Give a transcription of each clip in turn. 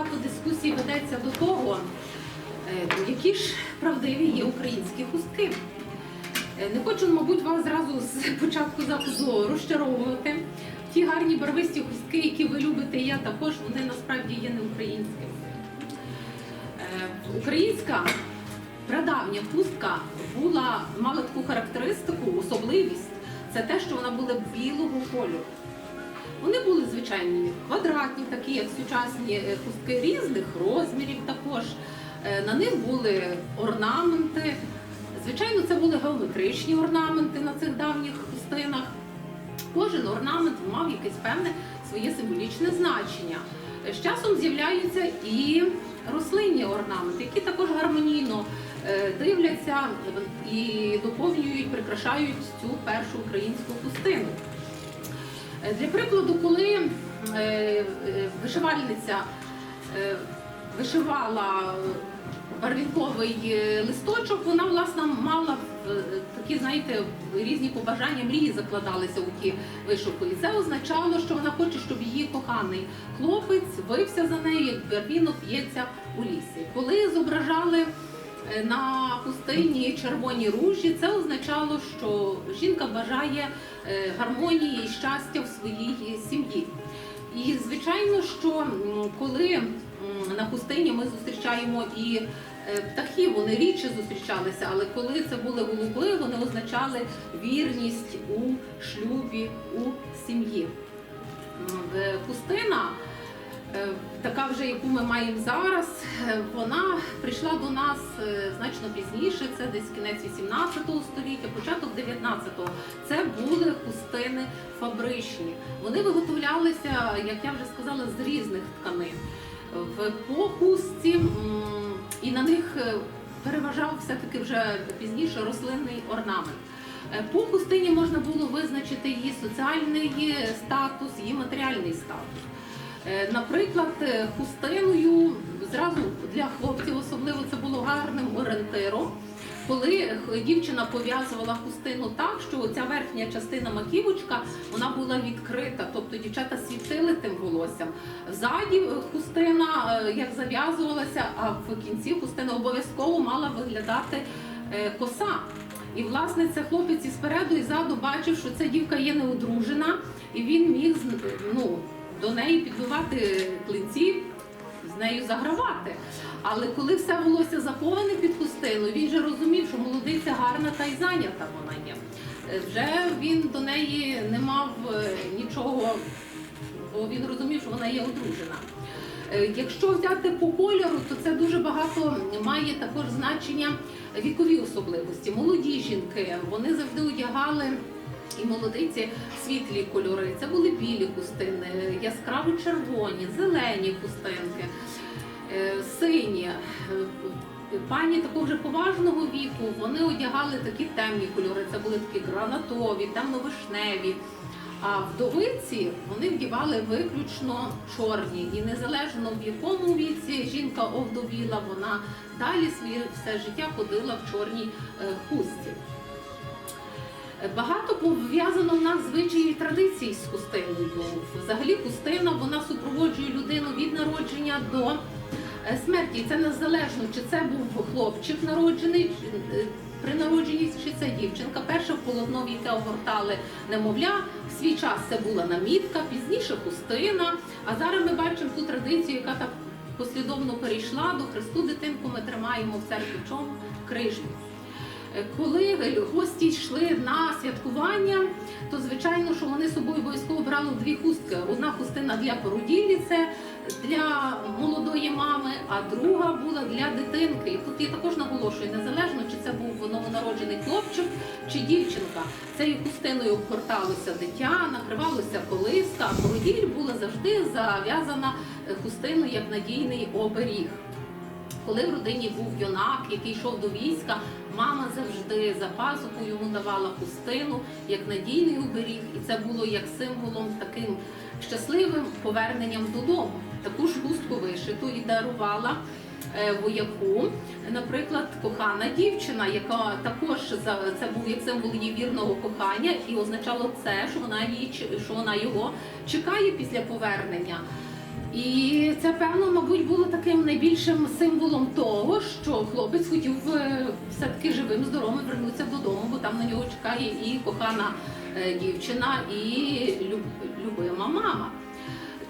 Багато дискусій ведеться до того, е, які ж правдиві є українські хустки. Е, Не хочу, мабуть, вас зразу з початку запису розчаровувати. Ті гарні барвисті хустки, які ви любите, я також, вони насправді є не українськими. Е, Українська прадавня хустка була, мала таку характеристику, особливість. Це те, що вона була білого кольору. Вони були звичайні квадратні, такі як сучасні е, хустки різних розмірів також. Е, На них були орнаменти. Звичайно, це були геометричні орнаменти на цих давніх хустинах. Кожен орнамент мав якесь певне своє символічне значення. З часом з'являються і рослинні орнаменти, які також гармонійно е, дивляться і доповнюють, прикрашають цю першу українську хустину. Е, Для прикладу, коли е, вишивальниця е, вишивала барвінковий листочок, вона власне мала такі, знаєте, різні побажання, мрії закладалися у ті вишивку. І це означало, що вона хоче, щоб її коханий хлопець вився за нею, як барвінок п'ється у лісі. Коли зображали на пустині червоні ружі, це означало, що жінка бажає е, гармонії і щастя в своїй сім'ї. І звичайно, що коли на пустині ми зустрічаємо і е, птахи, вони рідше зустрічалися, але коли це були голуби, вони означали вірність у шлюбі, у сім'ї. Е, Пустина, е, така вже, яку ми маємо зараз, е, вона прийшла до нас е, значно пізніше, це десь кінець 18 століття, початок 19-го. Це були хустини фабричні. Вони виготовлялися, як я вже сказала, з різних тканин. В похустці і на них е, переважав все-таки вже пізніше рослинний орнамент. Е, По хустині можна було визначити її соціальний статус, її матеріальний статус. Е, Наприклад, е, хустиною зразу для хлопців особливо це було гарним орієнтиром. Коли дівчина пов'язувала хустину так, що ця верхня частина маківочка вона була відкрита, тобто дівчата світили тим волоссям. Ззаді е, хустина е, як зав'язувалася, а в кінці хустина обов'язково мала виглядати е, коса. І власне це хлопець із спереду і ззаду бачив, що ця дівка є неодружена, і він міг ну, до неї підбивати клинці, з нею загравати. Але коли все волосся заховане під хустиною, він же розумів, що молодиця гарна та й зайнята вона є. Е, Вже він до неї не мав е, нічого, бо він розумів, що вона є одружена. Е, Якщо взяти по кольору, то це дуже багато має також значення вікові особливості. Молоді жінки вони завжди одягали і молодиці світлі кольори. Це були білі хустини, яскраво червоні, зелені хустинки, е, сині. Е, Пані такого вже поважного віку вони одягали такі темні кольори. Це були такі гранатові, темновишневі. А вдовиці вони вдівали виключно чорні, і незалежно в якому віці жінка овдовіла, вона далі своє все життя ходила в чорній е, хустці. Багато пов'язано в нас звичаїв і традицій з хустиною. Взагалі хустина вона супроводжує людину від народження до е, смерті. Це незалежно, чи це був хлопчик народжений е, при народженні, чи це дівчинка. Перше полотно, в яке огортали немовля. В свій час це була намітка, пізніше хустина. А зараз ми бачимо ту традицію, яка так послідовно перейшла до Христу дитинку. Ми тримаємо в церкві чому крижні. Коли гості йшли на святкування, то звичайно, що вони з собою обов'язково брали дві хустки. Одна хустина для породіллі, це для молодої мами, а друга була для дитинки. І тут я також наголошую, незалежно чи це був новонароджений хлопчик чи дівчинка. Цією хустиною обгорталося дитя, накривалося колиска, а породіль була завжди зав'язана хустиною як надійний оберіг. Коли в родині був юнак, який йшов до війська, мама завжди за пазуху йому давала хустину як надійний оберіг, і це було як символом таким щасливим поверненням додому. Таку ж хустку вишиту і дарувала е, вояку, наприклад, кохана дівчина, яка також це був як символ її вірного кохання, і означало це, що вона її що вона його чекає після повернення. І це, певно, мабуть, було таким найбільшим символом того, що хлопець хотів е, все-таки живим, здоровим вернутися додому, бо там на нього чекає і кохана е, дівчина, і любима мама.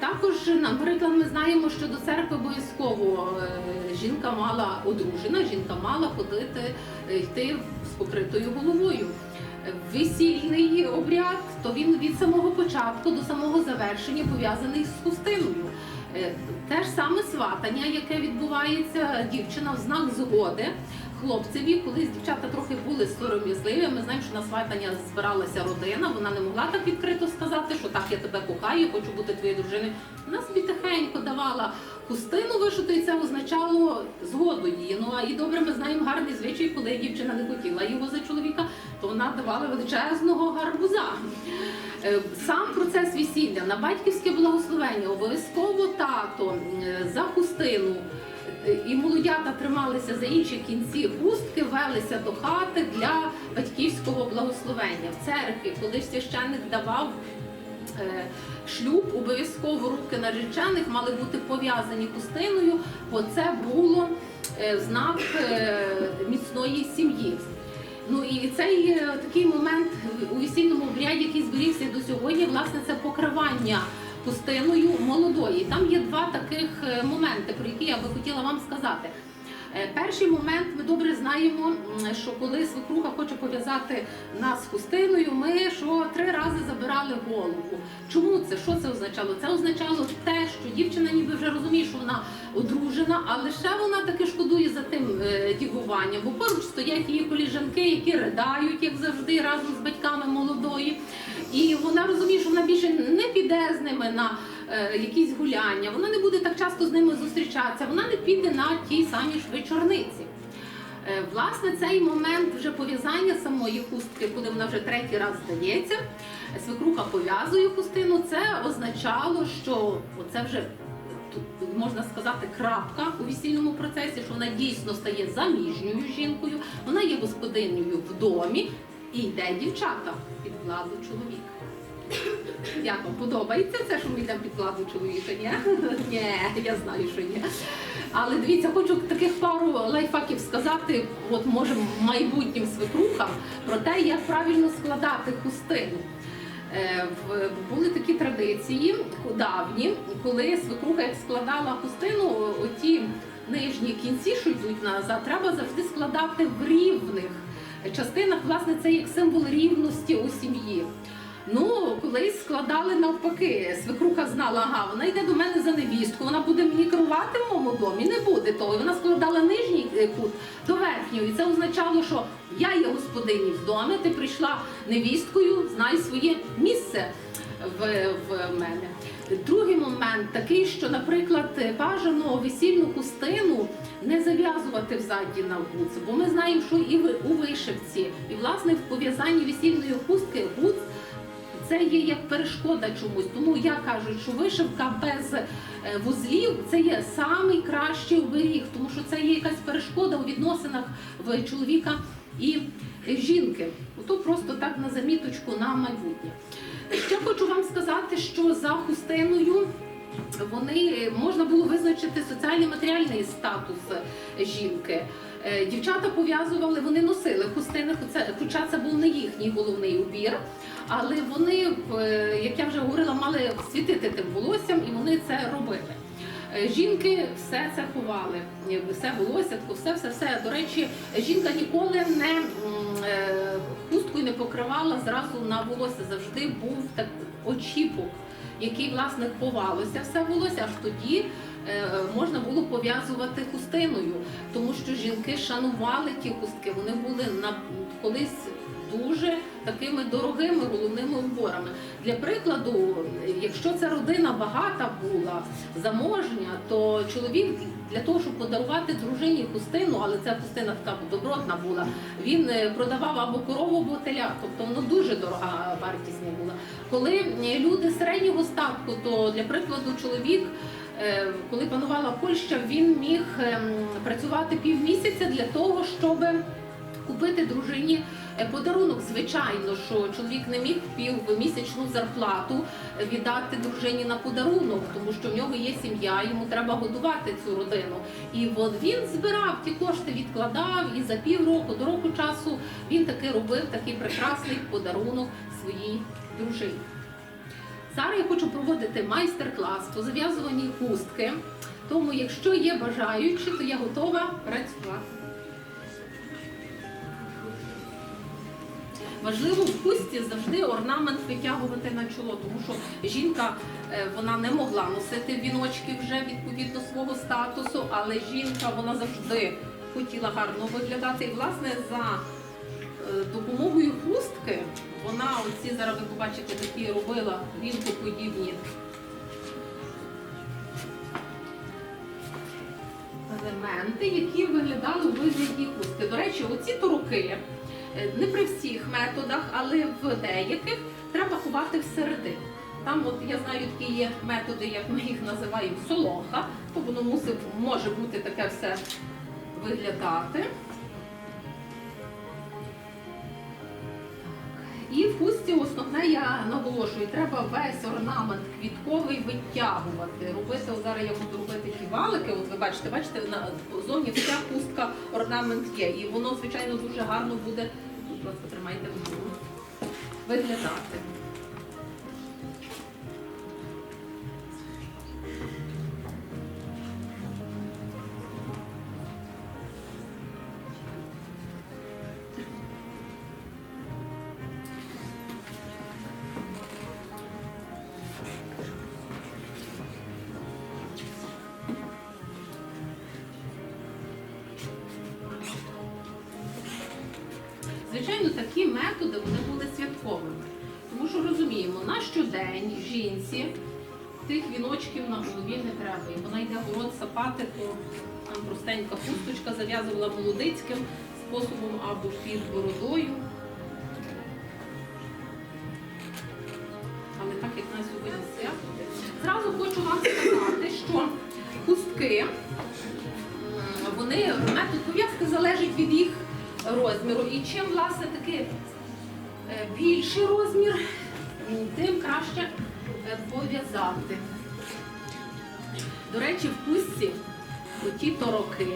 Також, наприклад, ми знаємо, що до церкви обов'язково е, жінка мала одружена, жінка мала ходити, йти з покритою головою. Весільний обряд, то він від самого початку до самого завершення пов'язаний з хустиною. Е, Те ж саме сватання, яке відбувається, дівчина в знак згоди хлопцеві, колись дівчата трохи були сором'язливі. Ми знаємо, що на сватання збиралася родина. Вона не могла так відкрито сказати, що так я тебе кохаю, хочу бути твоєю дружиною. Вона собі тихенько давала хустину вишиту, і це означало згоду її. Ну а і добре, ми знаємо гарний звичай, коли дівчина не хотіла його за чоловіка, то вона давала величезного гарбуза. Е, Сам процес весілля на батьківське благословення обов'язково тато е, за хустину. І молодята трималися за інші кінці хустки, велися до хати для батьківського благословення. В церкві, коли священник давав е, шлюб, обов'язково руки наречених мали бути пов'язані хустиною, бо це було е, знак е, міцної сім'ї. Ну і цей такий момент у весільному обряді, який зберігся до сьогодні, власне, це покривання хустиною молодої. Там є два таких е, моменти, про які я би хотіла вам сказати. Е, Перший момент ми добре знаємо, що коли свекруха хоче пов'язати нас з хустиною, ми що три рази забирали голову. Чому це? Що це означало? Це означало те, що дівчина ніби вже розуміє, що вона одружена, але ще вона таки шкодує за тим е, дівуванням, бо поруч стоять її коліжанки, які riдають, як завжди, разом з батьками молодої. І вона розуміє, що вона більше не піде з ними на е, якісь гуляння, вона не буде так часто з ними зустрічатися, вона не піде на ті самі ж вечорниці. Е, Власне, цей момент вже пов'язання самої хустки, коли вона вже третій раз здається, свекруха пов'язує хустину, це означало, що це вже тут можна сказати крапка у весільному процесі, що вона дійсно стає заміжньою жінкою, вона є господинею в домі і йде дівчата під владу чоловіка. Як вам подобається це, що ми йдемо під владу чоловіка? Ні? Ні, я знаю, що ні. Але дивіться, хочу таких пару лайфхаків сказати, от може майбутнім свекрухам про те, як правильно складати хустину. Е, Були такі традиції давні, коли свекруха як складала хустину, оті нижні кінці, що йдуть назад, треба завжди складати в рівних частинах. Власне, це як символ рівності у сім'ї. Ну, колись складали навпаки. Свекруха знала, ага, вона йде до мене за невістку, вона буде мені керувати в моєму домі, не буде того. І вона складала нижній е, кут до верхнього. І це означало, що я є господині в домі, ти прийшла невісткою, знай своє місце в, в мене. Другий момент такий, що, наприклад, бажано весільну хустину не зав'язувати взаді на гуц, бо ми знаємо, що і у вишивці, і власне в пов'язанні весільної хустки гуц це є як перешкода чомусь. Тому я кажу, що вишивка без е, вузлів це є самий кращий оберіг, тому що це є якась перешкода у відносинах в чоловіка і жінки. Ото просто так на заміточку на майбутнє. Ще хочу вам сказати, що за хустиною вони можна було визначити соціальний матеріальний статус жінки. Е, Дівчата пов'язували, вони носили хустини, хоча- це був не їхній головний убір. Але вони, е, як я вже говорила, мали світити тим волоссям, і вони це робили. Е, Жінки все це ховали, все волосся, все, все, все. До речі, жінка ніколи не покривала зразу на волосся. Завжди був так очіпок, який власне ховалося все волосся. Аж тоді е, можна було пов'язувати хустиною, тому що жінки шанували ті хустки. Вони були на колись дуже такими дорогими головними уборами. Для прикладу, якщо ця родина багата була, заможня, то чоловік для того, щоб подарувати дружині хустину, але ця хустина така добротна була, він е, продавав або корову, або теля, тобто воно дуже дорога вартісня була. Коли е, люди середнього статку, то для прикладу чоловік. е, Коли панувала Польща, він міг ем, працювати півмісяця для того, щоб Купити дружині подарунок, звичайно, що чоловік не міг півмісячну зарплату е, віддати дружині на подарунок, тому що в нього є сім'я, йому треба годувати цю родину. І от він збирав ті кошти, відкладав, і за півроку до року часу він таки робив такий прекрасний подарунок своїй дружині. Зараз я хочу проводити майстер-клас по зав'язуванні хустки. Тому, якщо є бажаючі, то я готова працювати. Важливо в хусті завжди орнамент витягувати на чоло, тому що жінка е, вона не могла носити віночки вже відповідно свого статусу, але жінка вона завжди хотіла гарно виглядати. І власне за е, допомогою хустки вона оці зараз ви побачите такі робила вінкоподібні елементи, які виглядали у вигляді хустки. До речі, оці торуки не при всіх методах, але в деяких треба ховати всередину. Там, от я знаю, такі є методи, як ми їх називаємо солоха, то воно мусить, може бути таке все виглядати. І в хусті основне я наголошую, треба весь орнамент квітковий витягувати. Робити, зараз я буду робити ті валики, от ви бачите, бачите, на зовні вся хустка орнамент є. І воно, звичайно, дуже гарно буде, Просто тримайте вгору, виглядати. Звичайно, такі методи вони були святковими. Тому що розуміємо, на щодень жінці тих віночків на голові не треба. І вона йде город сапати, то там простенька хусточка зав'язувала молодицьким способом або під бородою. І чим, власне, таки е, більший розмір, тим краще е, пов'язати. До речі, в пустці оті тороки.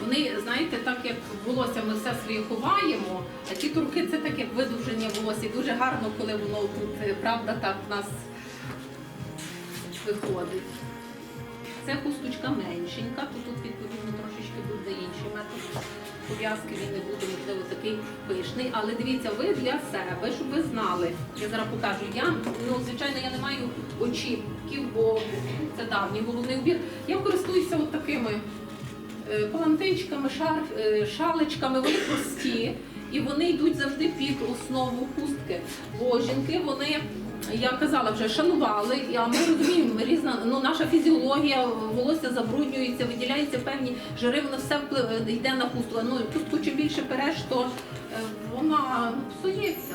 Вони, знаєте, так як волосся ми все своє ховаємо, а ті турки це так як видовження волосся. Дуже гарно, коли воно тут, е, правда, так в нас виходить. Це хусточка меншенька, то тут відповідно трошечки буде інший метод пов'язки, він не буде, можливо, такий пишний. Але дивіться, ви для себе, щоб ви знали, я зараз покажу, я, ну, звичайно, я не маю очіпків, бо це давній головний убір. Я користуюся от такими е, палантинчиками, шар, е, шаличками, вони прості. І вони йдуть завжди під основу хустки. Бо жінки вони, я казала вже, шанували, а ми розуміємо, різна ну, наша фізіологія, волосся забруднюється, виділяються певні жири, воно все вплив- йде на пустку. Ну, пустку чим більше переш, то е, вона псується.